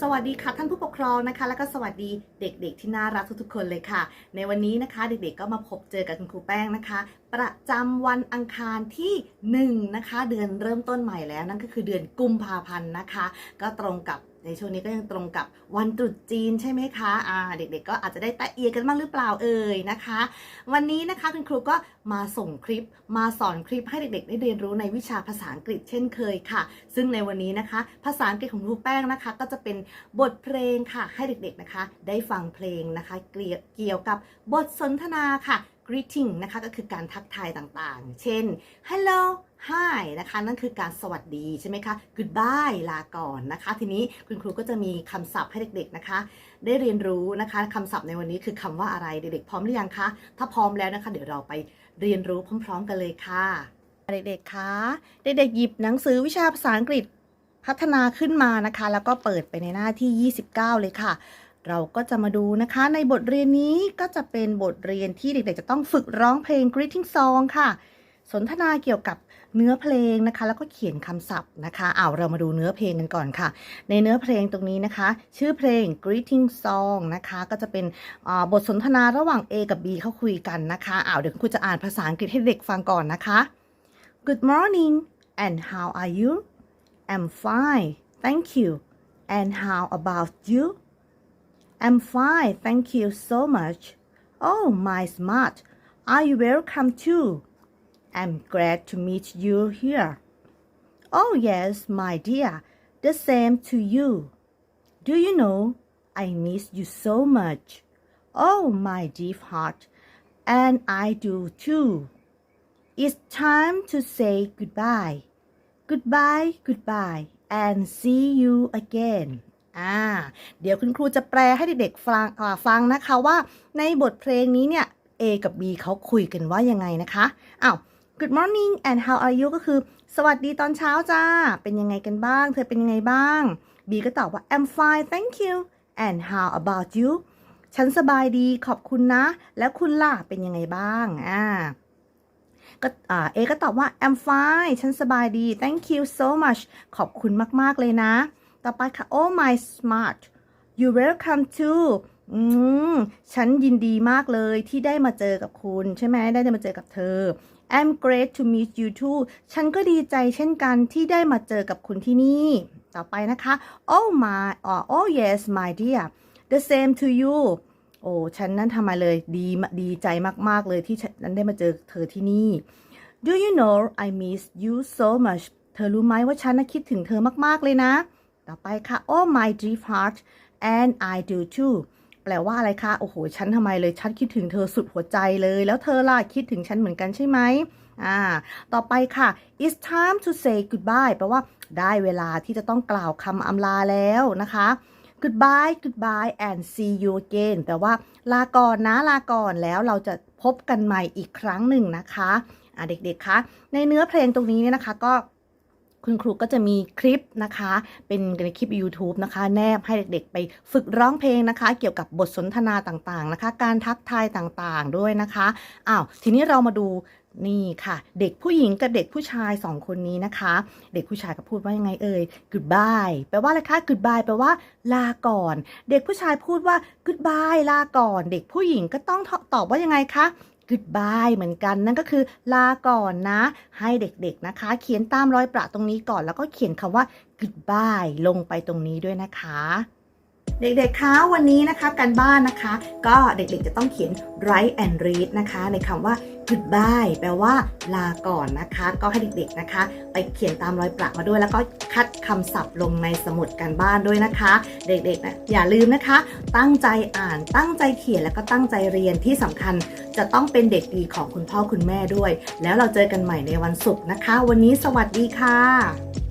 สวัสดีค่ะท่านผู้ปกครองนะคะ แล้วก็สวัสดีเด็กๆที่น่ารักทุกๆคนเลยค่ะ ในวันนี้นะคะ เด็กๆก็มาพบเจอกับคุณครูแป้งนะคะ ประจำวันอังคารที่1นะคะ เดือนเริ่มต้นใหม่แล้วนั่นก็คือเดือนกุมภาพันธ์นะคะ ก็ตรงกับ ในช่วงนี้ก็ยังตรงกับวันตรุษจีนใช่ไหมคะอ่าเด็กๆก็อาจจะได้แตะเอียกันบ้างหรือเปล่าเอ่ยนะคะ วันนี้นะคะคุณครูก็มาส่งคลิปมาสอนคลิปให้เด็กๆ ได้เรียนรู้ในวิชาภาษาอังกฤษเช่นเคยค่ะ ซึ่งในวันนี้นะคะ ภาษาอังกฤษของครูแป้งนะคะ ก็จะเป็นบทเพลงค่ะให้เด็กๆนะคะ ได้ฟังเพลงนะคะเกี่ยวเกี่ยวกับบทสนทนาค่ะ greeting นะคะก็คือการทักทายต่างๆ เช่น hello hi นะคะ นั่นคือการสวัสดีใช่ไหมคะ goodbye ลาก่อนนะคะ ทีนี้คุณครูก็จะมีคำศัพท์ให้เด็ก ๆนะคะ ได้เรียนรู้นะคะคำศัพท์ในวันนี้คือคำว่าอะไรเด็กๆพร้อมหรือยังคะถ้าพร้อมแล้วนะคะ เดี๋ยวเราไปเรียนรู้พร้อม ๆ กันเลยค่ะเด็กๆคะเด็กๆหยิบหนังสือวิชาภาษาอังกฤษพัฒนาขึ้นมานะคะ แล้วก็เปิดไปในหน้าที่ 29 เลยค่ะ เราก็จะมาดูนะคะ ในบทเรียนนี้ก็จะเป็นบทเรียนที่เด็กๆ จะต้องฝึกร้องเพลง greeting song ค่ะ สนทนาเกี่ยวกับเนื้อเพลงนะคะ แล้วก็เขียนคำศัพท์นะคะเอาเรามาดูเนื้อเพลงกันก่อนค่ะ ในเนื้อเพลงตรงนี้นะคะ ชื่อเพลง greeting song นะคะ ก็จะเป็นบทสนทนาระหว่าง A กับ B เขาคุยกันนะคะเอาเดี๋ยวคุณจะอ่านภาษาอังกฤษให้เด็กฟังก่อนนะคะ Good morning and how are you I'm fine thank you and how about you I'm fine thank you so much Oh my smart are you welcome too I'm glad to meet you here Oh yes my dear the same to you Do you know I miss you so much Oh my deep heart and I do too It's time to say goodbye goodbye goodbye and see you again อ่า เดี๋ยวคุณครูจะแปลให้เด็กๆฟังฟังนะคะว่าในบทเพลงนี้เนี่ย A กับ B เขาคุยกันว่ายังไงนะคะ อ้าว Good morning and how are you ก็คือ สวัสดีตอนเช้าจ้า เป็นยังไงกันบ้าง เธอเป็นยังไงบ้าง B ก็ตอบว่า I'm fine thank you and how about you ฉันสบายดีขอบคุณนะ แล้วคุณล่ะ เป็นยังไงบ้าง อ่า ก็เอก็ตอบว่า I'm fine ฉันสบายดี thank you so much ขอบคุณมาก ๆ เลยนะ ต่อไปค่ะ oh my smart you welcome too อืม ฉันยินดีมากเลยที่ได้มาเจอกับคุณ ใช่ไหม ได้มาเจอกับเธอ I'm great to meet you too ฉันก็ดีใจเช่นกันที่ได้มาเจอกับคุณที่นี่ ต่อไปนะคะ oh my oh, oh yes my dear the same to you โอ้ฉันนั้นทำไมเลยดีดีใจมาก ๆ เลยที่ฉันนั้นได้มาเจอเธอที่นี่ Do you know I miss you so much เธอรู้ไหมว่าฉันน่ะคิดถึงเธอมาก ๆ เลยนะ ต่อไปค่ะ Oh my deep heart and I do too แปลว่าอะไรคะ โอ้โห ฉันทำไมเลย ฉันคิดถึงเธอสุดหัวใจเลย แล้วเธอล่ะ คิดถึงฉันเหมือนกันใช่ไหมอ่า ต่อไปค่ะ It's time to say goodbye แปลว่าได้เวลาที่จะต้องกล่าวคำอำลาแล้วนะคะ goodbye goodbye and see you again แปลว่าลาก่อนนะลาก่อนแล้วเราจะพบกันใหม่อีกครั้งหนึ่งนะคะ อ่าเด็กๆคะ ในเนื้อเพลงตรงนี้เนี่ยนะคะก็ คุณครูก็จะมีคลิปนะคะ เป็นในคลิป YouTube นะคะ แนบให้เด็กๆ ไปฝึกร้องเพลงนะคะ เกี่ยวกับบทสนทนาต่างๆนะคะ การทักทายต่างๆด้วยนะคะอ้าวทีนี้เรามาดูนี่ค่ะ เด็กผู้หญิงกับเด็กผู้ชายสองคนนี้นะคะ เด็กผู้ชายก็พูดว่ายังไงเอ่ย goodbye แปลว่าอะไรคะ goodbye แปลว่าลาก่อน เด็กผู้ชายพูดว่า goodbye ลาก่อน เด็กผู้หญิงก็ต้องตอบว่ายังไงคะ goodbye เหมือนกันนั่นก็คือลาก่อนนะ ให้เด็กๆนะคะ เขียนตามรอยประตรงนี้ก่อน แล้วก็เขียนคำว่า goodbye ลงไปตรงนี้ด้วยนะคะ เด็กๆ คะวันนี้นะคะการบ้านนะคะ ก็เด็กๆจะต้องเขียน write and read นะคะ ในคำว่า goodbye แปลว่าลาก่อนนะคะ ก็ให้เด็กๆนะคะ ไปเขียนตามรอยประมาด้วย แล้วก็คัดคำศัพท์ลงในสมุดการบ้านด้วยนะคะ เด็กๆนะอย่าลืมนะคะ ตั้งใจอ่านตั้งใจเขียนแล้วก็ตั้งใจเรียนที่สำคัญจะต้องเป็นเด็กดีของคุณพ่อคุณแม่ด้วย แล้วเราเจอกันใหม่ในวันศุกร์นะคะ วันนี้สวัสดีค่ะ